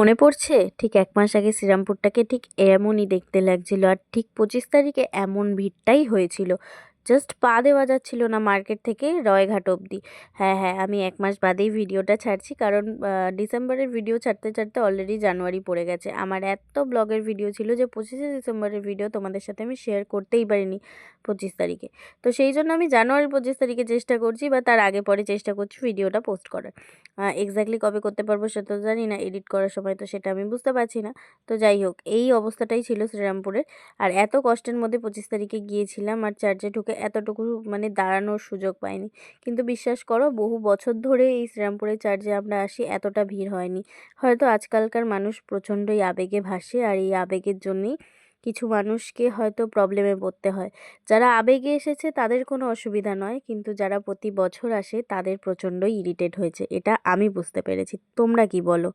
মনে পড়ছে? ঠিক এক মাস আগে শ্রীরামপুরটাকে ঠিক এমনই দেখতে লাগছিল আর ঠিক পঁচিশ তারিখে এমন ভিড়টাই হয়েছিল। জাস্ট পা দেওয়া যাচ্ছিল না মার্কেট থেকে রয়ঘাট অবধি। হ্যাঁ হ্যাঁ আমি এক মাস বাদেই ভিডিওটা ছাড়ছি কারণ ডিসেম্বরের ভিডিও ছাড়তে ছাড়তে অলরেডি জানুয়ারি পড়ে গেছে। আমার এত ব্লগের ভিডিও ছিল যে পঁচিশে ডিসেম্বরের ভিডিও তোমাদের সাথে আমি শেয়ার করতেই পারিনি পঁচিশ তারিখে। তো সেই জন্য আমি জানুয়ারি পঁচিশ তারিখে চেষ্টা করছি বা তার আগে পরে চেষ্টা করছি ভিডিওটা পোস্ট করার। এক্স্যাক্টলি কবে করতে পারব সেটা তো জানি না এডিট করার সময় তো সেটা আমি বুঝতে পারছি না। তো যাই হোক, এই অবস্থাটাই ছিল শ্রীরামপুরের। আর এত কষ্টের মধ্যে পঁচিশ তারিখে গিয়েছিলাম আর চার্চে ঢুকে এতটুকু মানে দাঁড়ানোর সুযোগ পাইনি। কিন্তু বিশ্বাস করো, বহু বছর ধরে এই শ্রীরামপুরের চার্চে আমরা আসি, এতটা ভিড় হয়নি। হয়তো আজকালকার মানুষ প্রচণ্ডই আবেগে ভাসে আর এই আবেগের জন্যেই কিছু মানুষকে হয়তো প্রবলেমে পড়তে হয়। যারা আবেগে এসেছে তাদের কোনো অসুবিধা নয়, কিন্তু যারা প্রতি বছর আসে তাদের প্রচণ্ডই ইরিটেট হয়েছে, এটা আমি বুঝতে পেরেছি। তোমরা কি বলো?